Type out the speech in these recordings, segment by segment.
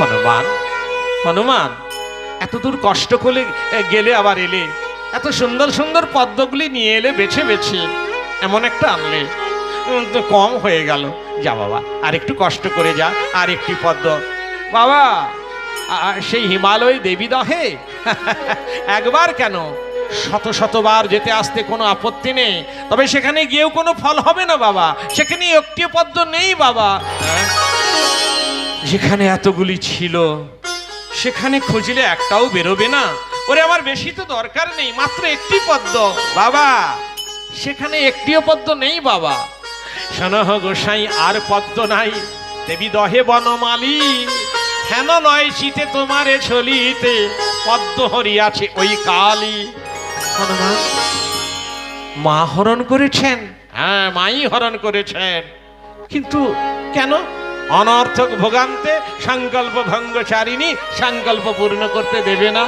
হনুমান। হনুমান এত দূর কষ্ট করে গেলে আবার এলে। এত সুন্দর সুন্দর পদ্মগুলি নিয়ে এলে, বেছে বেছে এমন একটা আনলে। কম হয়ে গেল। যা বাবা, আর একটু কষ্ট করে যা, আর একটি পদ্ম। বাবা সেই হিমালয় দেবী দহে? একবার কেন? শত শতবার যেতে আসতে কোনো আপত্তি নেই। তবে সেখানে গিয়েও কোনো ফল হবে না বাবা। সেখানে একটি পদ্ম নেই বাবা? যেখানে এতগুলি ছিল, সেখানে খুঁজলে একটাও বেরোবে না। ওরে, আমার বেশি তো দরকার নেই, মাত্র একটি পদ্ম। বাবা, সেখানে একটিও পদ্ম নেই বাবা। শোনহ গোসাই, আর পদ্ম নাই। দেবী দহে বনমালী হেন নয় শীতে তোমারে ছলিতে পদ্ম হরিয়াছে ওই কালী। হনুমান মা হরণ করেছেন? হ্যাঁ মাই হরণ করেছেন। কিন্তু কেন? অনর্থক ভোগান্তে সংকল্প ভঙ্গ ভঙ্গচারিণী সংকল্প পূর্ণ করতে দেবে না।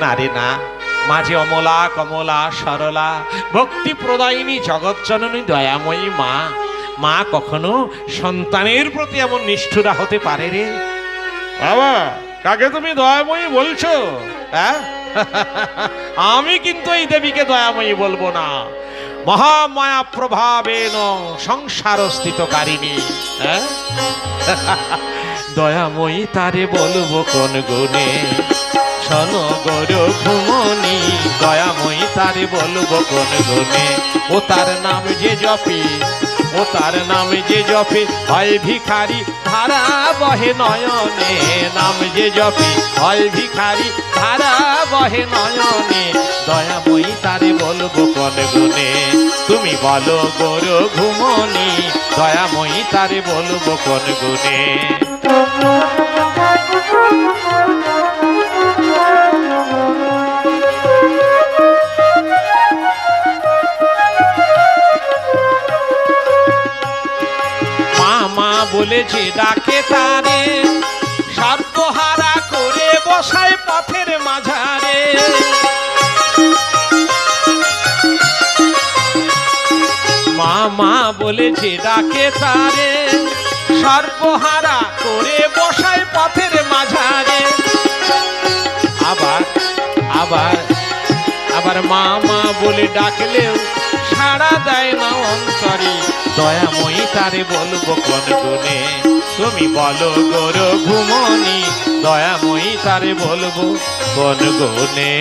না রে না মাঝে অমলা কমলা সরলা ভক্তি প্রদায়িনী জগৎজননী দয়াময়ী মা। মা কখনো সন্তানের প্রতি এমন নিষ্ঠুরা হতে পারে রে। বাবা কাকে তুমি দয়াময়ী বলছো? হ্যাঁ আমি কিন্তু এই দেবীকে দয়াময়ী বলব না। মহামায়া প্রভাবেন সংসার স্থিতকারিণী হ্যাঁ? দয়াময়ী তারে বলব কোন গুণে? শোন গরু ঘুমনি দয়াময়ী তারে বলব কোন গুণে? ও তার নাম যে জপে তার নাম যে জপে, হয় ভিখারি, ধারা বহে নয়নে। নাম যে জপে, হয় ভিখারি, ধারা বহে নয়নে। দয়াময়ী তারে বলব কোন গুনে তুমি বলো গরু ঘুমনি। দয়াময়ী তারে বলব কোন গুণে। বলে যে ডাকে তারে। সর্বহারা করে বসায় পথের মাঝারে। মা মা বলে যে ডাকে তারে। সর্বহারা করে বসায় পথের মাঝারে। আবার আবার আবার মা মা বলে ডাকলেও সাড়া দেয় না অন্তরে। দয়াময়ী তারে বলব কোন গুণে? তুমি বলো গোর ঘুমনি। দয়াময়ী তারে বলব কোন গুণে?